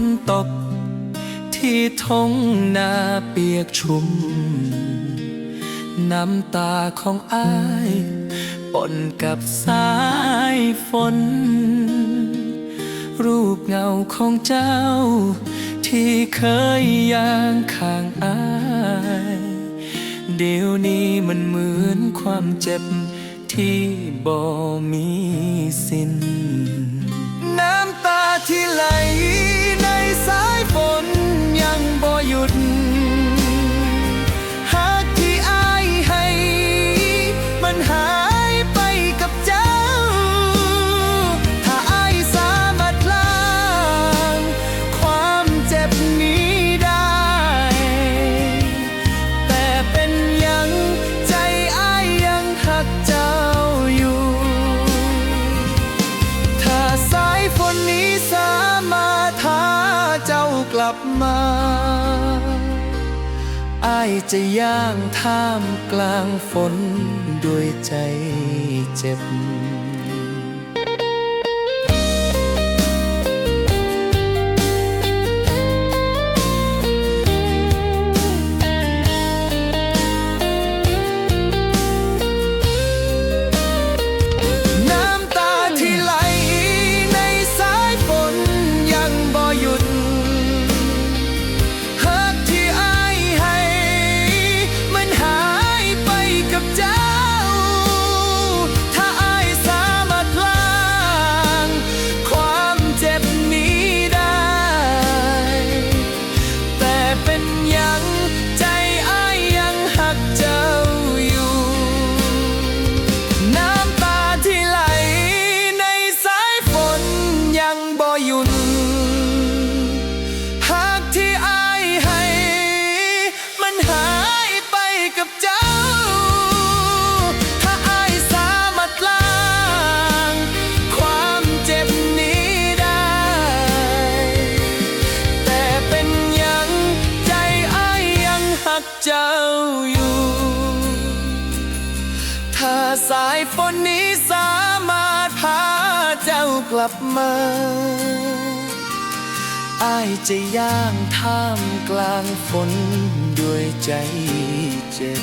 นตก ที่ท้องนาเปียกชุ่ม น้ำตาของอายปนกับสายฝน รูปเงาของเจ้า ที่เคยย่างข้างอายเดี๋ยวนี้มันเหมือนความเจ็บที่บ่มีสิ้น ลับมาอายจะย่างท่ามกลางฝนด้วยใจเจ็บ อยู่ ถ้าสายฝนนี้สามารถพาเจ้ากลับมาอายจะย่างท่ามกลางฝนด้วยใจเจ็บ